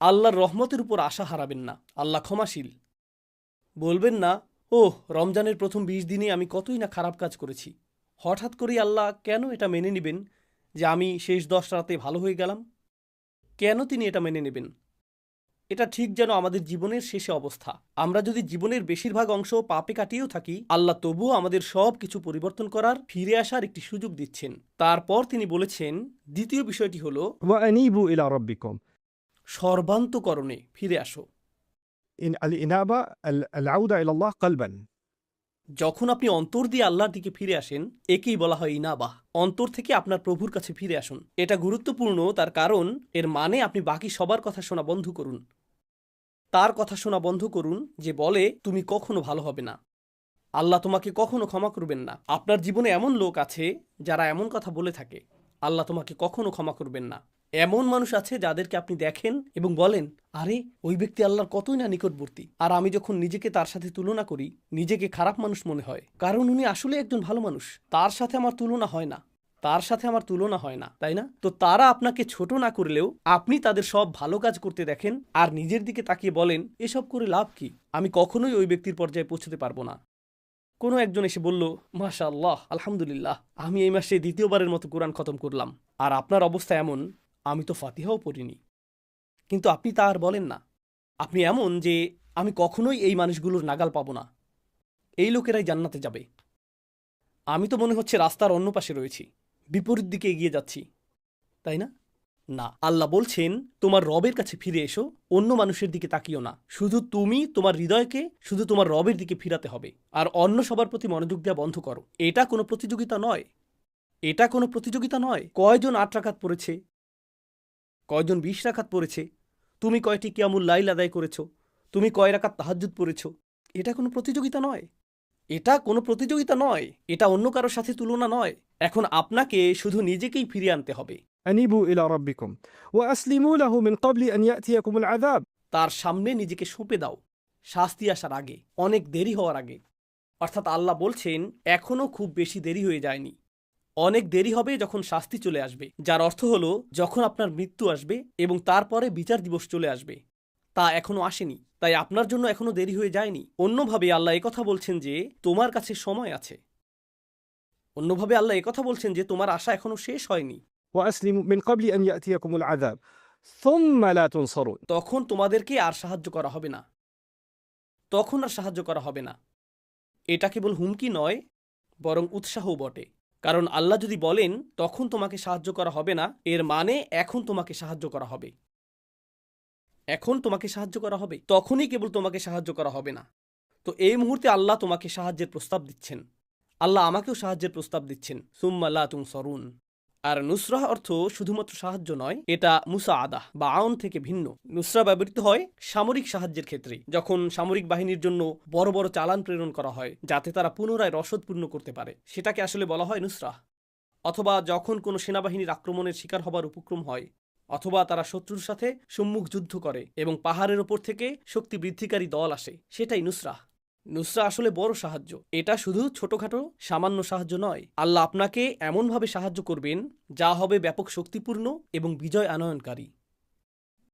আল্লাহর রহমতের উপর আশা হারাবেন না, আল্লাহ ক্ষমাশীল। বলবেন না ও রমজানের প্রথম বিশ দিনে আমি কতই না খারাপ কাজ করেছি। হঠাৎ করেই আল্লাহ কেন এটা মেনে নেবেন যে আমি শেষ দশ রাতে ভালো হয়ে গেলাম? কেন তিনি এটা মেনে নেবেন? এটা ঠিক যেন আমাদের জীবনের শেষে অবস্থা। আমরা যদি জীবনের বেশিরভাগ অংশ পাপে কাটিয়েও থাকি, আল্লাহ তবুও আমাদের সব কিছু পরিবর্তন করার, ফিরে আসার একটি সুযোগ দিচ্ছেন। তারপর তিনি বলেছেন, দ্বিতীয় বিষয়টি হল সর্বান্তকরণে ফিরে আসো। যখন আপনি অন্তর দিয়ে আল্লাহর দিকে ফিরে আসেন একেই বলা হয় ইনাবাহ অন্তর থেকে আপনার প্রভুর কাছে ফিরে আসুন। এটা গুরুত্বপূর্ণ তার কারণ এর মানে আপনি বাকি সবার কথা শোনা বন্ধ করুন। তার কথা শোনা বন্ধ করুন যে বলে তুমি কখনো ভালো হবে না। আল্লাহ তোমাকে কখনো ক্ষমা করবেন না। আপনার জীবনে এমন লোক আছে যারা এমন কথা বলে থাকে। আল্লাহ তোমাকে কখনো ক্ষমা করবেন না। এমন মানুষ আছে যাদেরকে আপনি দেখেন এবং বলেন, আরে, ওই ব্যক্তি আল্লাহর কতই না নিকটবর্তী। আর আমি যখন নিজেকে তার সাথে তুলনা করি, নিজেকে খারাপ মানুষ মনে হয়। কারণ উনি আসলে একজন ভালো মানুষ। তার সাথে আমার তুলনা হয় না। তার সাথে আমার তুলনা হয় না, তাই না? তো তারা আপনাকে ছোট না করলেও আপনি তাদের সব ভালো কাজ করতে দেখেন আর নিজের দিকে তাকিয়ে বলেন, এসব করে লাভ কি? আমি কখনোই ওই ব্যক্তির পর্যায়ে পৌঁছতে পারব না। কোনো একজন এসে বলল মাশা আল্লাহ আলহামদুলিল্লাহ, আমি এই মাসে দ্বিতীয়বারের মতো কোরআন খতম করলাম। আর আপনার অবস্থা এমন আমি তো ফাতিহাও পড়িনি। কিন্তু আপনি তা আর বলেন না। আপনি এমন যে আমি কখনোই এই মানুষগুলোর নাগাল পাবো না। এই লোকেরাই জান্নাতে যাবে। আমি তো মনে হচ্ছে রাস্তার অন্য পাশে রয়েছি। বিপরীত দিকে এগিয়ে যাচ্ছি। তাই না? না, আল্লাহ বলছেন, তোমার রবের কাছে ফিরে এসো, অন্য মানুষের দিকে তাকিও না। শুধু তুমি তোমার হৃদয়কে, শুধু তোমার রবের দিকে ফিরাতে হবে। আর অন্য সবার প্রতি মনোযোগ দেওয়া বন্ধ করো। এটা কোনো প্রতিযোগিতা নয়। এটা কোনো প্রতিযোগিতা নয়। কয়জন আট রাখাত পড়েছে? কয়জন বিশ রাখাত পড়েছে? তুমি কয়টি কিয়ামুল লাইল আদায় করেছ? তুমি কয় রাখাত তাহাজুদ পড়েছ? এটা কোনো প্রতিযোগিতা নয়। এটা কোনো প্রতিযোগিতা নয়। এটা অন্য কারোর সাথে তুলনা নয়। এখন আপনাকে শুধু নিজেকেই ফিরিয়ে আনতে হবে। তার সামনে নিজেকে সঁপে দাও। শাস্তি আসার আগে অনেক দেরি হওয়ার আগে। অর্থাৎ আল্লাহ বলছেন এখনও খুব বেশি দেরি হয়ে যায়নি। অনেক দেরি হবে যখন শাস্তি চলে আসবে যার অর্থ হলো যখন আপনার মৃত্যু আসবে এবং তারপরে বিচার দিবস চলে আসবে। তা এখনও আসেনি তাই আপনার জন্য এখনও দেরি হয়ে যায়নি। অন্যভাবে আল্লাহ কথা বলছেন যে তোমার কাছে সময় আছে। অন্যভাবে আল্লাহ কথা বলছেন যে তোমার আশা এখনও শেষ হয়নি। তখন তোমাদেরকে আর সাহায্য করা হবে না। তখন আর সাহায্য করা হবে না। এটা কেবল হুমকি নয় বরং উৎসাহ বটে। কারণ আল্লাহ যদি বলেন, তখন তোমাকে সাহায্য করা হবে না। এর মানে এখন তোমাকে সাহায্য করা হবে। এখন তোমাকে সাহায্য করা হবে। তখনই কেবল তোমাকে সাহায্য করা হবে না। তো এই মুহূর্তে আল্লাহ তোমাকে সাহায্যের প্রস্তাব দিচ্ছেন। আল্লাহ আমাকেও সাহায্যের প্রস্তাব দিচ্ছেন। সুম্মাল্লা তুম সরুন আর নুসরাহ অর্থ শুধুমাত্র সাহায্য নয়, এটা মুসা আদাহ বা আউন থেকে ভিন্ন। নুসরা ব্যবহৃত হয় সামরিক সাহায্যের ক্ষেত্রে, যখন সামরিক বাহিনীর জন্য বড় বড় চালান প্রেরণ করা হয়, যাতে তারা পুনরায় রসদ পূর্ণ করতে পারে। সেটাকে আসলে বলা হয় নুসরাহ। অথবা যখন কোনো সেনাবাহিনীর আক্রমণের শিকার হবার উপক্রম হয়, অথবা তারা শত্রুর সাথে সম্মুখ যুদ্ধ করে এবং পাহাড়ের ওপর থেকে শক্তি বৃদ্ধিকারী দল আসে, সেটাই নুসরাহ। নুসরা আসলে বড় সাহায্য। এটা শুধু ছোটখাটো সামান্য সাহায্য নয়। আল্লাহ আপনাকে এমনভাবে সাহায্য করবেন যা হবে ব্যাপক শক্তিপূর্ণ এবং বিজয় আনয়নকারী।